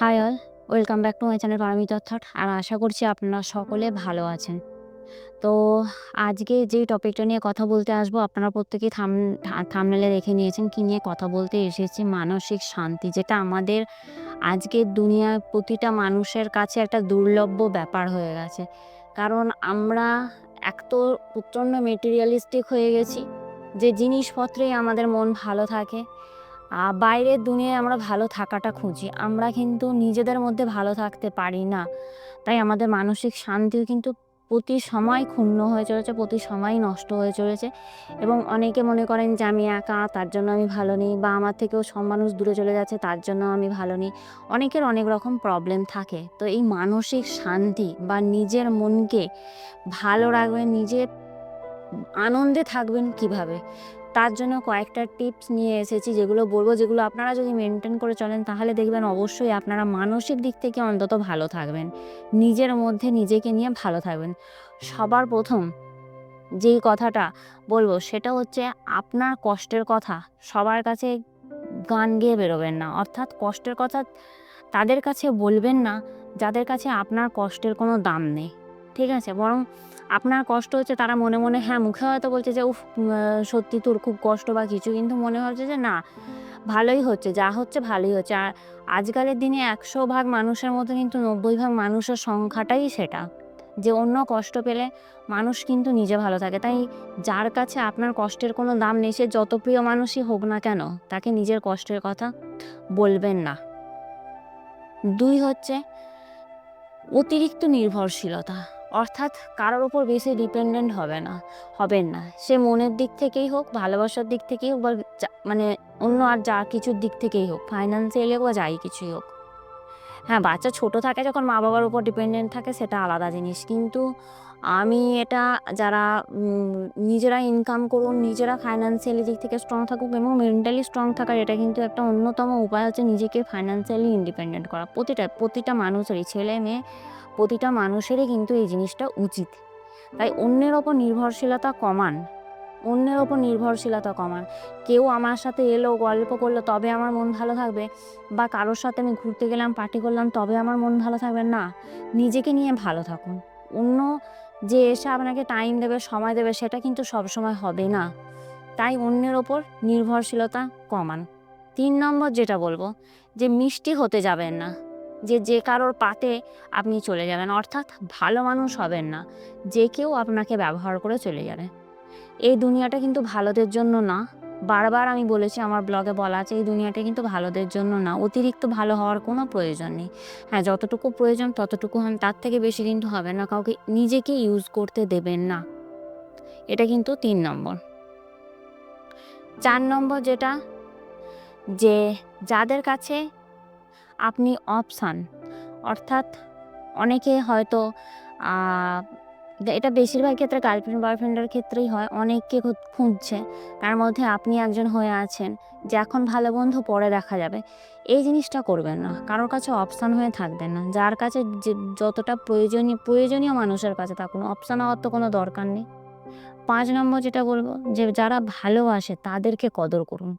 Hi all, welcome back to my channel Parmit thought আর আশা করছি আপনারা সকলে ভালো আছেন। তো আজকে যেই টপিকটা নিয়ে কথা বলতে আসব, আপনারা প্রত্যেকেই থাম থামনেলে দেখে নিয়েছেন কি নিয়ে কথা বলতে এসেছি। মানসিক শান্তি, যেটা আমাদের আজকের দুনিয়ার প্রতিটা মানুষের কাছে একটা দুর্লভ্য ব্যাপার হয়ে গেছে। কারণ আমরা এক তো প্রচণ্ড মেটেরিয়ালিস্টিক হয়ে গেছি, যে জিনিসপত্রেই আমাদের মন ভালো থাকে বাইরের দুনিয়ায় আমরা ভালো থাকাটা খুঁজি। আমরা কিন্তু নিজেদের মধ্যে ভালো থাকতে পারি না। তাই আমাদের মানসিক শান্তিও কিন্তু প্রতি সময় ক্ষুণ্ণ হয়ে চলেছে, প্রতি সময়ই নষ্ট হয়ে চলেছে এবং অনেকে মনে করেন যে আমি একা তার জন্য আমি ভালো নেই বা আমার থেকেও সব মানুষ দূরে চলে যাচ্ছে তার জন্য আমি ভালো নেই। অনেকের অনেক রকম প্রবলেম থাকে। তো এই মানসিক শান্তি বা নিজের মনকে ভালো রাখবেন, নিজে আনন্দে থাকবেন কীভাবে? তার জন্য কয়েকটা টিপস নিয়ে এসেছি, যেগুলো বলব, যেগুলো আপনারা যদি মেনটেন করে চলেন, তাহলে দেখবেন অবশ্যই আপনারা মানসিক দিক থেকে অন্তত ভালো থাকবেন। নিজের মধ্যে নিজেকে নিয়ে ভালো থাকবেন। সবার প্রথম যেই কথাটা বলব, সেটা হচ্ছে আপনার কষ্টের কথা। সবার কাছে গান গেয়ে বেরোবেন না। অর্থাৎ কষ্টের কথা তাদের কাছে বলবেন না, যাদের কাছে আপনার কষ্টের কোনো দাম নেই। ঠিক আছে, বরং আপনার কষ্ট হচ্ছে তারা মনে মনে হ্যাঁ মুখে হয়তো বলছে যে, উফ সত্যি তোর খুব কষ্ট বা কিছু। কিন্তু মনে হচ্ছে যে, না, ভালোই হচ্ছে, যা হচ্ছে ভালোই হচ্ছে। আর আজকালের দিনে একশো ভাগ মানুষের মধ্যে কিন্তু নব্বই ভাগ মানুষের সংখ্যাটাই সেটা। যে অন্য কষ্ট পেলে মানুষ কিন্তু নিজে ভালো থাকে। তাই যার কাছে আপনার কষ্টের কোনো দাম নেই, সে যত প্রিয় মানুষই হোক না কেন, তাকে নিজের কষ্টের কথা বলবেন না। দুই হচ্ছে অতিরিক্ত নির্ভরশীলতা। অর্থাৎ কারোর ওপর বেশি ডিপেন্ডেন্ট হবে না, হবেন না। সে মনের দিক থেকেই হোক, ভালোবাসার দিক থেকেই হোক বা মানে অন্য আর যা কিছুর দিক থেকেই হোক ফাইন্যান্সিয়ালি হোক বা যাই কিছুই হোক। হ্যাঁ বাচ্চা ছোট থাকে যখন মা বাবার উপর ডিপেন্ডেন্ট থাকে সেটা আলাদা জিনিস। কিন্তু আমি এটা যারা নিজেরা ইনকাম করুন, নিজেরা ফাইন্যান্সিয়ালি দিক থেকে স্ট্রং থাকুক এবং মেন্টালি স্ট্রং থাকার এটা কিন্তু একটা অন্যতম উপায় হচ্ছে নিজেকে ফাইন্যান্সিয়ালি ইন্ডিপেন্ডেন্ট করা। প্রতিটা প্রতিটা মানুষেরই, ছেলে, মেয়ে, প্রতিটা মানুষেরই কিন্তু এই জিনিসটা উচিত। তাই অন্যের ওপর নির্ভরশীলতা কমান। অন্যের ওপর নির্ভরশীলতা কমান কেউ আমার সাথে এলো, গল্প করল, তবে আমার মন ভালো থাকবে। বা কারোর সাথে আমি ঘুরতে গেলাম পার্টি করলাম, তবে আমার মন ভালো থাকবে না। নিজেকে নিয়ে ভালো থাকুন। অন্য যে এসে আপনাকে টাইম দেবে, সময় দেবে, সেটা কিন্তু সবসময় হবে না। তাই অন্যের ওপর নির্ভরশীলতা কমান। তিন নম্বর যেটা বলব, যে মিষ্টি হতে যাবেন না। যে যে কারোর পাতে আপনি চলে যাবেন, অর্থাৎ ভালো মানুষ হবেন না। যে কেউ আপনাকে ব্যবহার করে চলে যাবে। এই দুনিয়াটা কিন্তু ভালোদের জন্য না। বারবার আমি বলেছি আমার ব্লগে বলা আছে, এই দুনিয়াটা কিন্তু ভালোদের জন্য না। অতিরিক্ত ভালো হওয়ার কোনো প্রয়োজন নেই। হ্যাঁ যতটুকু প্রয়োজন ততটুকু হন, তার থেকে বেশি কিন্তু হবে না, কাউকে নিজেকে ইউজ করতে দেবেন না। এটা কিন্তু তিন নম্বর। চার নম্বর যেটা, যে যাদের কাছে আপনি অপশান অর্থাৎ অনেকে হয়তো এটা বেশিরভাগ ক্ষেত্রে গার্লফ্রেন্ড বয়ফ্রেন্ডের ক্ষেত্রেই হয়, অনেককে খুঁজছে। তার মধ্যে আপনি একজন হয়ে আছেন, যে এখন ভালো বন্ধু পরে দেখা যাবে। এই জিনিসটা করবেন না, কারোর কাছে অপশান হয়ে থাকবেন না। যার কাছে যে যতটা প্রয়োজনীয় প্রয়োজনীয় মানুষের কাছে থাকুন অপশান হওয়ার তো কোনো দরকার নেই। পাঁচ নম্বর যেটা বলব, যে যারা ভালোবাসে তাদেরকে কদর করুন।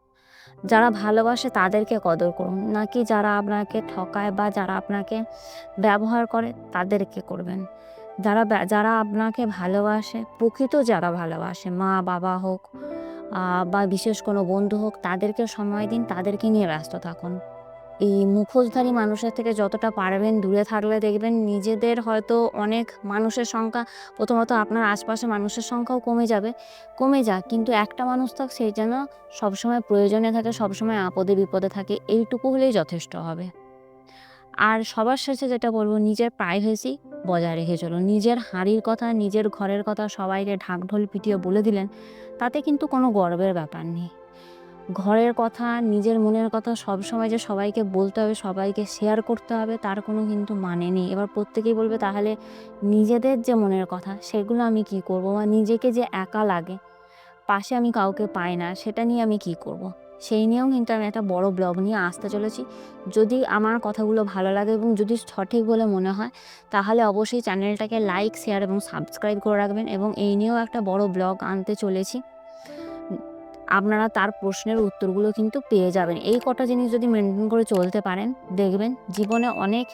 যারা ভালোবাসে তাদেরকে কদর করুন, নাকি যারা আপনাকে ঠকায় বা যারা আপনাকে ব্যবহার করে তাদেরকে করবেন। যারা যারা আপনাকে ভালোবাসে, প্রকৃত যারা ভালোবাসে, মা, বাবা হোক বা বিশেষ কোনো বন্ধু হোক, তাদেরকে সময় দিন, তাদেরকে নিয়ে ব্যস্ত থাকুন। এই মুখোশধারী মানুষের থেকে যতটা পারবেন দূরে থাকলে দেখবেন নিজেদের হয়তো অনেক মানুষের সংখ্যা, প্রথমত আপনার আশপাশে মানুষের সংখ্যাও কমে যাবে, কমে যাক, কিন্তু একটা মানুষ থাক সেই যেন সবসময় প্রয়োজনে থাকে, সবসময় আপদে বিপদে থাকে, এইটুকু হলেই যথেষ্ট হবে। আর সবার শেষে যেটা বলব, নিজের প্রাইভেসি বজায় রেখে চলো। নিজের হাঁড়ির কথা, নিজের ঘরের কথা সবাইকে ঢাকঢোল পিটিয়ে বলে দিলেন, তাতে কিন্তু কোনো গর্বের ব্যাপার নেই। ঘরের কথা, নিজের মনের কথা সব সময় যে সবাইকে বলতে হবে, সবাইকে শেয়ার করতে হবে, তার কোনো কিন্তু মানে নেই। এবার প্রত্যেকেই বলবে, তাহলে নিজেদের যে মনের কথা, সেগুলো আমি কি করব? বা নিজেকে যে একা লাগে, পাশে আমি কাউকে পাই না, সেটা নিয়ে আমি কি করব। সেই নিয়েও কিন্তু আমি একটা বড় ব্লগ নিয়ে আসতে চলেছি। যদি আমার কথাগুলো ভালো লাগে এবং যদি সঠিক বলে মনে হয়, তাহলে অবশ্যই চ্যানেলটাকে লাইক, শেয়ার এবং সাবস্ক্রাইব করে রাখবেন এবং এই নিয়েও একটা বড় ব্লগ আনতে চলেছি। আপনারা তার প্রশ্নের উত্তরগুলো কিন্তু পেয়ে যাবেন। এই কটা জিনিস যদি মেনটেন করে চলতে পারেন, দেখবেন জীবনে অনেক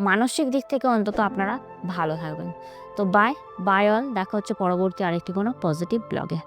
মানসিক দিক থেকে অন্তত আপনারা ভালো থাকবেন। তো বাই বাই অল দেখা হচ্ছে পরবর্তী আরেকটি কোনো পজিটিভ ব্লগে।